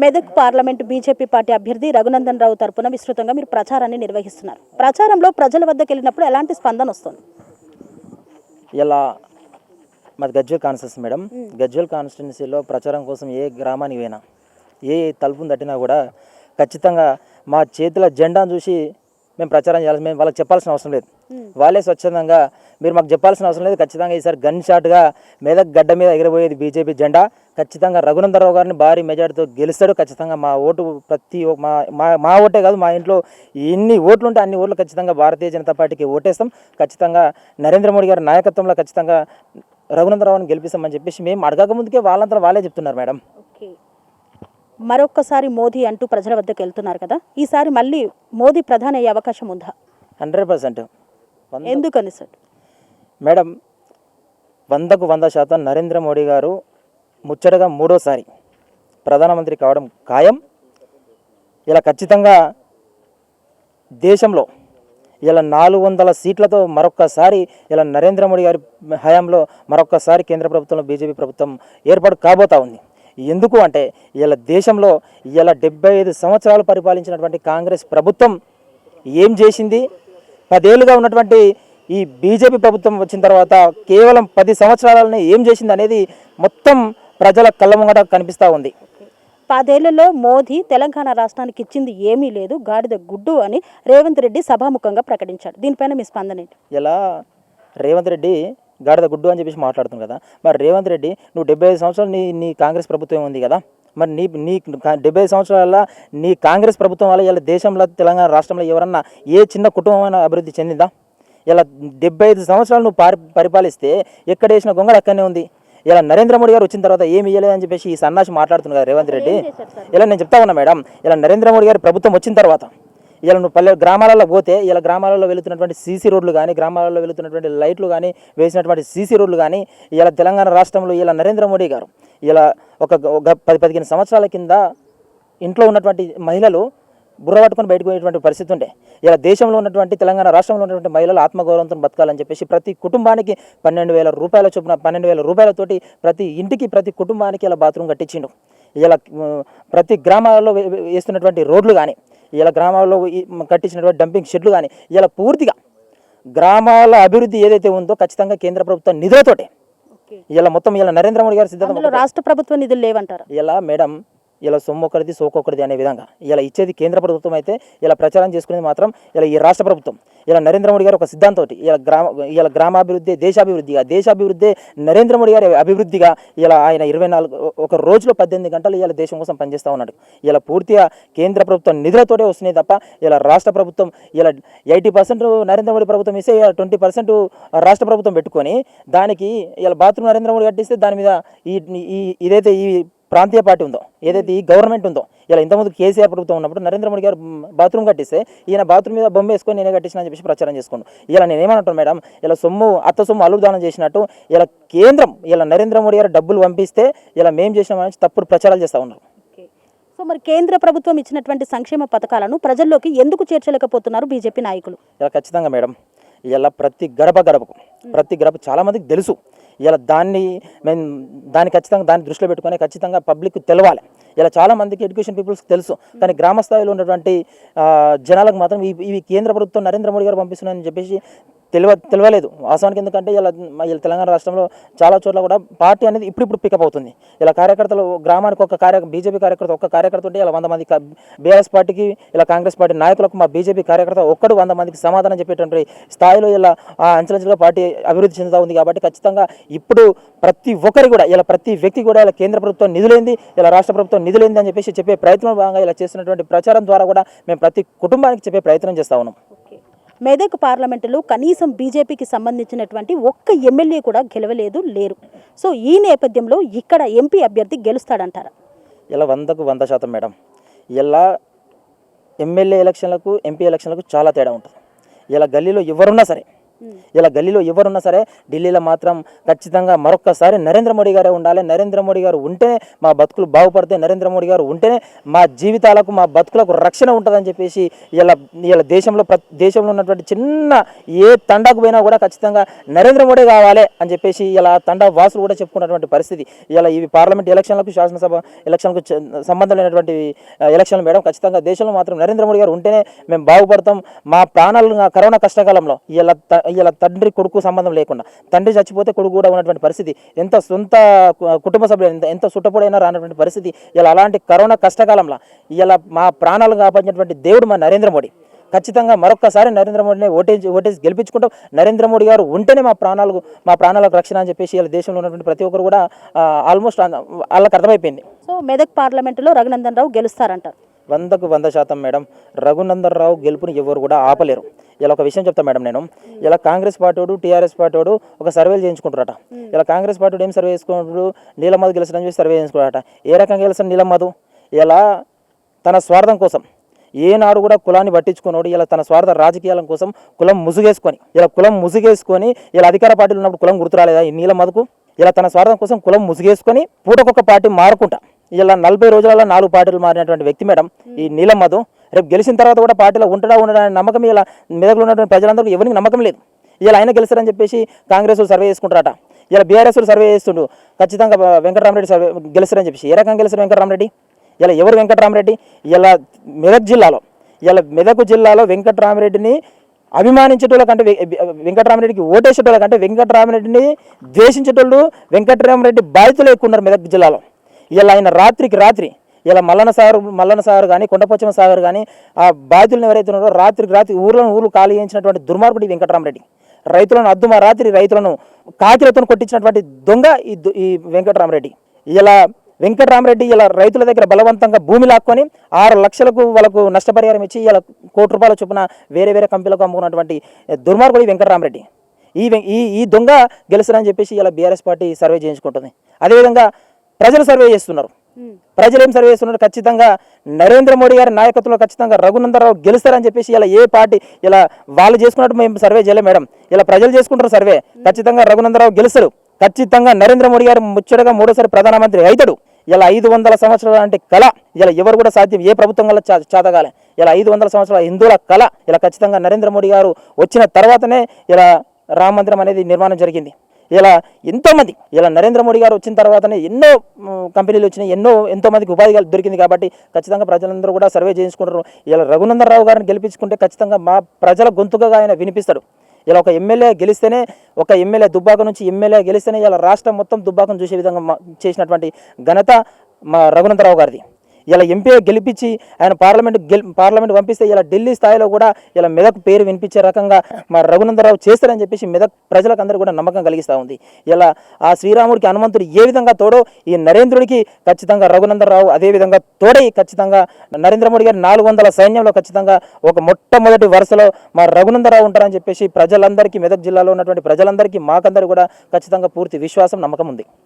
Medak parliament BJP party అభ్యర్థి రఘునందన్ రావు తరపున విస్తృతంగా మీరు ప్రచారాన్ని నిర్వహిస్తున్నారు. ప్రచారంలో ప్రజల వద్దకు వెళ్ళినప్పుడు ఎలాంటి స్పందన వస్తుంది? ఇలా మాది గజ్వల్ కాన్స్టిట్యున్సీ మేడం. గజ్వల్ కాన్స్టిట్యున్సీలో ప్రచారం కోసం ఏ గ్రామానికి పోయినా ఏ తలుపును తట్టినా కూడా ఖచ్చితంగా మా చేతుల జెండాను చూసి మేము ప్రచారం చేయాల్సి మేము వాళ్ళకి చెప్పాల్సిన అవసరం లేదు. వాళ్ళే స్వచ్ఛందంగా మీరు మాకు చెప్పాల్సిన అవసరం లేదు. ఖచ్చితంగా ఈసారి గన్ షాట్గా మెదక్ గడ్డ మీద ఎగిరబోయేది బీజేపీ జెండా. ఖచ్చితంగా రఘునందరావు గారిని భారీ మెజార్టీతో గెలుస్తాడు. ఖచ్చితంగా మా ఓటు ప్రతి మా మా మా ఓటే కాదు మా ఇంట్లో ఎన్ని ఓట్లు ఉంటే అన్ని ఓట్లు ఖచ్చితంగా భారతీయ జనతా పార్టీకి ఓటేస్తాం. ఖచ్చితంగా నరేంద్ర మోడీ గారి నాయకత్వంలో ఖచ్చితంగా రఘునందరావుని గెలిపిస్తామని చెప్పేసి మేము అడగక ముందుకే వాళ్ళంతా వాళ్ళే చెప్తున్నారు మేడం. ఓకే. మరొక్కసారి మోదీ అంటూ ప్రజల వద్దకు వెళ్తున్నారు కదా. ఈసారి మళ్ళీ మోదీ ప్రధాని అయ్యే అవకాశం ఉందా? Hundred percent. ఎందుకని సార్? మేడం వందకు వంద శాతం నరేంద్ర మోడీ గారు ముచ్చటగా మూడోసారి ప్రధానమంత్రి కావడం ఖాయం. ఇలా ఖచ్చితంగా దేశంలో ఇలా నాలుగు వందల సీట్లతో మరొక్కసారి ఇలా నరేంద్ర మోడీ గారి హయాంలో మరొక్కసారి కేంద్ర ప్రభుత్వంలో బీజేపీ ప్రభుత్వం ఏర్పాటు కాబోతా ఉంది. ఎందుకు అంటే ఇలా దేశంలో ఇలా డెబ్బై ఐదు సంవత్సరాలు పరిపాలించినటువంటి కాంగ్రెస్ ప్రభుత్వం ఏం చేసింది? పదేళ్ళుగా ఉన్నటువంటి ఈ బీజేపీ ప్రభుత్వం వచ్చిన తర్వాత కేవలం పది సంవత్సరాలని ఏం చేసింది అనేది మొత్తం ప్రజల కళ్ళ ముంగట కనిపిస్తూ ఉంది. పదేళ్ళలో మోదీ తెలంగాణ రాష్ట్రానికి ఇచ్చింది ఏమీ లేదు గాడిద గుడ్డు అని రేవంత్ రెడ్డి సభాముఖంగా ప్రకటించాడు. దీనిపైన మీ స్పందన ఏంటి? ఇలా రేవంత్ రెడ్డి గాడిద గుడ్డు అని చెప్పేసి మాట్లాడుతుంది కదా. మరి రేవంత్ రెడ్డి నువ్వు డెబ్బై ఐదు సంవత్సరాలు నీ నీ కాంగ్రెస్ ప్రభుత్వం ఉంది కదా. మరి నీ నీ డెబ్బై ఐదు సంవత్సరాల నీ కాంగ్రెస్ ప్రభుత్వం వల్ల ఇలా దేశంలో తెలంగాణ రాష్ట్రంలో ఎవరన్నా ఏ చిన్న కుటుంబమైన అభివృద్ధి చెందిందా? ఇలా డెబ్బై ఐదు సంవత్సరాలు నువ్వు పారి పరిపాలిస్తే ఎక్కడ వేసిన గొంగళ అక్కడనే ఉంది. ఇలా నరేంద్ర మోడీ గారు వచ్చిన తర్వాత ఏమి ఇవ్వలేదని చెప్పేసి ఈ సన్నాసి మాట్లాడుతున్నారు కదా రేవంత్ రెడ్డి. ఇలా నేను చెప్తా ఉన్నా మేడం ఇలా నరేంద్ర మోడీ గారి ప్రభుత్వం వచ్చిన తర్వాత ఇలా నువ్వు పల్లె గ్రామాలలో పోతే ఇలా గ్రామాలలో వెళుతున్నటువంటి సీసీ రోడ్లు కానీ గ్రామాలలో వెళుతున్నటువంటి లైట్లు కానీ వేసినటువంటి సీసీ రోడ్లు కానీ ఇలా తెలంగాణ రాష్ట్రంలో ఇలా నరేంద్ర మోడీ గారు ఇలా ఒక పది పదిహేను సంవత్సరాల కింద ఇంట్లో ఉన్నటువంటి మహిళలు బుర్ర పట్టుకొని బయటకు పోయేటువంటి పరిస్థితి ఉండే. ఇలా దేశంలో ఉన్నటువంటి తెలంగాణ రాష్ట్రంలో ఉన్నటువంటి మహిళలు ఆత్మగౌరవంతో బతకాలని చెప్పేసి ప్రతి కుటుంబానికి పన్నెండు వేల రూపాయల చొప్పున పన్నెండు వేల రూపాయలతోటి ప్రతి ఇంటికి ప్రతి కుటుంబానికి ఇలా బాత్రూమ్ కట్టించిండు. ఇలా ప్రతి గ్రామాలలో వేస్తున్నటువంటి రోడ్లు కానీ ఇలా గ్రామాల్లో కట్టించినటువంటి డంపింగ్ షెడ్లు కానీ ఇలా పూర్తిగా గ్రామాల అభివృద్ధి ఏదైతే ఉందో ఖచ్చితంగా కేంద్ర ప్రభుత్వ నిధులతోటే. ఇలా మొత్తం ఇలా నరేంద్ర మోడీ గారి సిద్ధాంతం రాష్ట్ర ప్రభుత్వ నిధులు లేవంటారా? ఇలా మేడం ఇలా సొమ్ము ఒకరిది సోకొకరిది అనే విధంగా. ఇలా ఇచ్చేది కేంద్ర ప్రభుత్వం అయితే ఇలా ప్రచారం చేసుకునేది మాత్రం ఇలా ఈ రాష్ట్ర ప్రభుత్వం. ఇలా నరేంద్ర మోడీ గారు ఒక సిద్ధాంతం ఇలా గ్రామ ఇలా గ్రామాభివృద్ధి దేశాభివృద్ధిగా దేశాభివృద్ధి నరేంద్ర మోడీ గారి అభివృద్ధిగా ఇలా ఆయన ఇరవై నాలుగు ఒక రోజులో పద్దెనిమిది గంటలు ఇలా దేశం కోసం పనిచేస్తూ ఉన్నాడు. ఇలా పూర్తిగా కేంద్ర ప్రభుత్వం నిధులతోటే వస్తున్నాయి తప్ప ఇలా రాష్ట్ర ప్రభుత్వం ఇలా ఎయిటీ పర్సెంట్ నరేంద్ర మోడీ ప్రభుత్వం ఇస్తే ట్వంటీ పర్సెంట్ రాష్ట్ర ప్రభుత్వం పెట్టుకొని దానికి ఇలా బాత్రూమ్ నరేంద్ర మోడీ కట్టిస్తే దాని మీద ఈ ఈ- ఇదైతే ఈ ప్రాంతీయ పార్టీ ఉందో ఏదైతే ఈ గవర్నమెంట్ ఉందో ఇలా ఇంతకుముందు కేసీఆర్ ప్రభుత్వం ఉన్నప్పుడు నరేంద్ర మోడీ గారు బాత్రూమ్ కట్టిస్తే ఈయన బాత్రూమ్ మీద బొమ్మ వేసుకొని నేనే కట్టించిన అని చెప్పేసి ప్రచారం చేసుకోండు ఇలా నేను ఏమంటాను మేడం ఇలా సొమ్ము అత్త సొమ్ము అలుదానం చేసినట్టు ఇలా కేంద్రం ఇలా నరేంద్ర మోడీ గారు డబ్బులు పంపిస్తే ఇలా మేము చేసినామని తప్పుడు ప్రచారాలు చేస్తూ ఉన్నారు. సో మరి కేంద్ర ప్రభుత్వం ఇచ్చినటువంటి సంక్షేమ పథకాలను ప్రజల్లోకి ఎందుకు చేర్చలేకపోతున్నారు బీజేపీ నాయకులు? ఇలా ఖచ్చితంగా మేడం ఇలా ప్రతి గడప గడపకు ప్రతి గడప చాలా మందికి తెలుసు. ఇలా దాన్ని మేము దాన్ని ఖచ్చితంగా దాన్ని దృష్టిలో పెట్టుకొని ఖచ్చితంగా పబ్లిక్ తెలవాలి. ఇలా చాలా మందికి ఎడ్యుకేషన్ పీపుల్స్కి తెలుసు. కానీ గ్రామ స్థాయిలో ఉన్నటువంటి జనాలకు మాత్రం ఇవి ఇవి కేంద్ర ప్రభుత్వం నరేంద్ర మోడీ గారు పంపిస్తున్నారని చెప్పేసి తెలివ తెలియలేదు వాస్తవానికి ఎందుకంటే ఇలా ఇలా తెలంగాణ రాష్ట్రంలో చాలా చోట్ల కూడా పార్టీ అనేది ఇప్పుడిప్పుడు పికప్ అవుతుంది. ఇలా కార్యకర్తలు గ్రామానికి ఒక కార్య బీజేపీ కార్యకర్త ఒక్క కార్యకర్త ఉంటే ఇలా వంద మంది బీఆర్ఎస్ పార్టీకి ఇలా కాంగ్రెస్ పార్టీ నాయకులకు మా బీజేపీ కార్యకర్త ఒక్కడు వంద మందికి సమాధానం చెప్పేటువంటి స్థాయిలో ఇలా ఆ అంచెలంచెలుగా పార్టీ అభివృద్ధి చెందుతూ ఉంది కాబట్టి ఖచ్చితంగా ఇప్పుడు ప్రతి ఒక్కరి కూడా ఇలా ప్రతి వ్యక్తి కూడా ఇలా కేంద్ర ప్రభుత్వం నిధులైంది ఇలా రాష్ట్ర ప్రభుత్వం నిధులైంది అని చెప్పేసి చెప్పే ప్రయత్నం భాగంగా ఇలా చేస్తున్నటువంటి ప్రచారం ద్వారా కూడా మేము ప్రతి కుటుంబానికి చెప్పే ప్రయత్నం చేస్తా ఉన్నాం. మెదక్ పార్లమెంటులో కనీసం బీజేపీకి సంబంధించినటువంటి ఒక్క ఎమ్మెల్యే కూడా గెలవలేదు లేరు. సో ఈ నేపథ్యంలో ఇక్కడ ఎంపీ అభ్యర్థి గెలుస్తాడంటారా? ఇలా వందకు వంద శాతం మేడం. ఇలా ఎమ్మెల్యే ఎలక్షన్లకు ఎంపీ ఎలక్షన్లకు చాలా తేడా ఉంటుంది. ఇలా గల్లీలో ఎవరున్నా సరే ఇలా గల్లీలో ఎవరున్నా సరే ఢిల్లీలో మాత్రం ఖచ్చితంగా మరొక్కసారి నరేంద్ర మోడీ గారే ఉండాలి. నరేంద్ర మోడీ గారు ఉంటేనే మా బతుకులు బాగుపడతాయి నరేంద్ర మోడీ గారు ఉంటేనే మా జీవితాలకు మా బతుకులకు రక్షణ ఉంటుందని చెప్పేసి ఇలా ఇలా దేశంలో దేశంలో ఉన్నటువంటి చిన్న ఏ తండాకు పోయినా కూడా ఖచ్చితంగా నరేంద్ర మోడీ కావాలి అని చెప్పేసి ఇలా తండా వాసులు కూడా చెప్పుకున్నటువంటి పరిస్థితి. ఇలా ఇవి పార్లమెంట్ ఎలక్షన్లకు శాసనసభ ఎలక్షన్లకు సంబంధం లేనటువంటి ఎలక్షన్లు మేడం ఖచ్చితంగా దేశంలో మాత్రం నరేంద్ర మోడీ గారు ఉంటేనే మేము బాగుపడతాం. మా ప్రాణాలు కరోనా కష్టకాలంలో ఇలా ఇలా తండ్రి కొడుకు సంబంధం లేకుండా తండ్రి చచ్చిపోతే కొడుకు కూడా ఉన్నటువంటి పరిస్థితి ఎంత సొంత కు- కుటుంబ సభ్యులు ఎంత ఎంత సుట్టపొడైనా రానటువంటి పరిస్థితి ఇలా అలాంటి కరోనా కష్టకాలంలో ఇలా మా ప్రాణాలు కాపాడినటువంటి దేవుడు మా నరేంద్ర మోడీ. ఖచ్చితంగా మరొక్కసారి నరేంద్ర మోడీని ఓటేసి ఓటేసి గెలిపించుకుంటాం. నరేంద్ర మోడీ గారు ఉంటేనే మా ప్రాణాలకు మా ప్రాణాలకు రక్షణ అని చెప్పేసి ఇలా దేశంలో ఉన్నటువంటి ప్రతి ఒక్కరు కూడా ఆల్మోస్ట్ వాళ్ళకి అర్థమైపోయింది. సో మెదక్ పార్లమెంటులో రఘునందన్ రావు గెలుస్తారంటారు. వందకు వంద శాతం మేడం రఘునందన్ రావు గెలుపుని ఎవరు కూడా ఆపలేరు. ఇలా ఒక విషయం చెప్తా మేడం నేను. ఇలా కాంగ్రెస్ పార్టీడు టీఆర్ఎస్ పార్టీడు ఒక సర్వేలు చేయించుకుంటారట ఇలా కాంగ్రెస్ పార్టీడు ఏం సర్వే చేసుకుంటాడు నీలమధు గెలిచిన చెప్పి సర్వే చేయించుకుంటారట ఏ రకంగా గెలిచిన నీలమధు? ఇలా తన స్వార్థం కోసం ఏనాడు కూడా కులాన్ని పట్టించుకున్నాడు. ఇలా తన స్వార్థ రాజకీయాల కోసం కులం ముసుగేసుకొని ఇలా కులం ముసుగేసుకొని ఇలా అధికార పార్టీలు ఉన్నప్పుడు కులం గుర్తురాలేదా ఈ నీలమధుకు? ఇలా తన స్వార్థం కోసం కులం ముసుగేసుకొని పూటకొక పార్టీ మారుకుంటా. ఇలా నలభై రోజులలో నాలుగు పార్టీలు మారినటువంటి వ్యక్తి మేడం ఈ నీలం మధు రేపు గెలిచిన తర్వాత కూడా పార్టీలో ఉంటాడా ఉండడా అనే నమ్మకం ఇలా మెదకులో ఉన్నటువంటి ప్రజలందరికీ ఎవరికి నమ్మకం లేదు. ఇలా ఆయన గెలుస్తారని చెప్పేసి కాంగ్రెస్ సర్వే చేసుకుంటారట. ఇలా బీఆర్ఎస్ వాళ్ళు సర్వే చేస్తుండు. ఖచ్చితంగా వెంకటరామరెడ్డి సర్వే గెలుస్తారని చెప్పేసి ఏ రకంగా గెలుస్తారు వెంకటరామరెడ్డి? ఇలా ఎవరు వెంకటరామరెడ్డి? ఇలా మెదక్ జిల్లాలో ఇలా మెదక్ జిల్లాలో వెంకటరామరెడ్డిని అభిమానించేటోళ్ళ కంటే వెంకటరామరెడ్డికి ఓటేసేటోళ్ళ కంటే వెంకటరామరెడ్డిని ద్వేషించేటోళ్ళు వెంకటరామరెడ్డి బాధితులు ఎక్కువ ఉన్నారు మెదక్ జిల్లాలో. ఇలా ఆయన రాత్రికి రాత్రి ఇలా మల్లన సాగర్ మల్లన సాగర్ కానీ కొండపోచమ్మ సాగర్ కానీ ఆ బాధితులను ఎవరైతే ఉన్నారో రాత్రికి రాత్రి ఊర్లను ఊర్లు ఖాళీ చేయించినటువంటి దుర్మార్గుడు వెంకటరామరెడ్డి. రైతులను అద్దుమ రాత్రి రైతులను కాకిలతో కొట్టించినటువంటి దొంగ ఈ ఈ వెంకటరామరెడ్డి. ఇలా వెంకటరామరెడ్డి ఇలా రైతుల దగ్గర బలవంతంగా భూమి లాక్కొని ఆరు లక్షలకు వాళ్ళకు నష్టపరిహారం ఇచ్చి ఇలా కోటి రూపాయల చొప్పున వేరే వేరే కంపెనీలకు అమ్ముకున్నటువంటి దుర్మార్గుడు వెంకటరామరెడ్డి. ఈ ఈ ఈ దొంగ గెలుస్తారని చెప్పేసి ఇలా బీఆర్ఎస్ పార్టీ సర్వే చేయించుకుంటుంది. అదేవిధంగా ప్రజలు సర్వే చేస్తున్నారు. ప్రజలు ఏం సర్వే చేస్తున్నారు? ఖచ్చితంగా నరేంద్ర మోడీ గారి నాయకత్వంలో ఖచ్చితంగా రఘునందరావు గెలుస్తారని చెప్పేసి ఇలా ఏ పార్టీ ఇలా వాళ్ళు చేసుకున్నట్టు మేము సర్వే చేయలేం మేడం. ఇలా ప్రజలు చేసుకుంటారు సర్వే ఖచ్చితంగా రఘునందరావు గెలుస్తాడు ఖచ్చితంగా నరేంద్ర మోడీ గారు ముచ్చటగా మూడోసారి ప్రధానమంత్రి అవుతాడు. ఇలా ఐదు వందల సంవత్సరాల అంటే కళ. ఇలా ఎవరు కూడా సాధ్యం ఏ ప్రభుత్వం వల్ల చా- చేతగాలే. ఇలా ఐదు వందల సంవత్సరాల హిందువుల కళ. ఇలా ఖచ్చితంగా నరేంద్ర మోడీ గారు వచ్చిన తర్వాతనే ఇలా రామ మందిరం అనేది నిర్మాణం జరిగింది. ఇలా ఎంతోమంది ఇలా నరేంద్ర మోడీ గారు వచ్చిన తర్వాతనే ఎన్నో కంపెనీలు వచ్చినాయి ఎన్నో ఎంతోమందికి ఉపాధి దొరికింది కాబట్టి ఖచ్చితంగా ప్రజలందరూ కూడా సర్వే చేయించుకుంటారు. ఇలా రఘునందన్ రావు గారిని గెలిపించుకుంటే ఖచ్చితంగా మా ప్రజల గొంతుకగా ఆయన వినిపిస్తాడు. ఇలా ఒక ఎమ్మెల్యే గెలిస్తేనే ఒక ఎమ్మెల్యే దుబ్బాక నుంచి ఎమ్మెల్యే గెలిస్తేనే ఇలా రాష్ట్రం మొత్తం దుబ్బాకను చూసే విధంగా చేసినటువంటి ఘనత మా రఘునందరావు గారిది. ఇలా ఎంపీ గెలిపించి ఆయన పార్లమెంట్ గెలి పార్లమెంట్ పంపిస్తే ఇలా ఢిల్లీ స్థాయిలో కూడా ఇలా మెదక్ పేరు వినిపించే రకంగా మా రఘునందరావు చేస్తారని చెప్పేసి మెదక్ ప్రజలకు అందరూ కూడా నమ్మకం కలిగిస్తూ ఉంది. ఇలా ఆ శ్రీరాముడికి హనుమంతుడు ఏ విధంగా తోడో ఈ నరేంద్రుడికి ఖచ్చితంగా రఘునందరావు అదేవిధంగా తోడై ఖచ్చితంగా నరేంద్ర మోడీ గారి నాలుగు వందల సైన్యంలో ఖచ్చితంగా ఒక మొట్టమొదటి వరుసలో మా రఘునందరావు ఉంటారని చెప్పేసి ప్రజలందరికీ మెదక్ జిల్లాలో ఉన్నటువంటి ప్రజలందరికీ మాకందరూ కూడా ఖచ్చితంగా పూర్తి విశ్వాసం నమ్మకం ఉంది.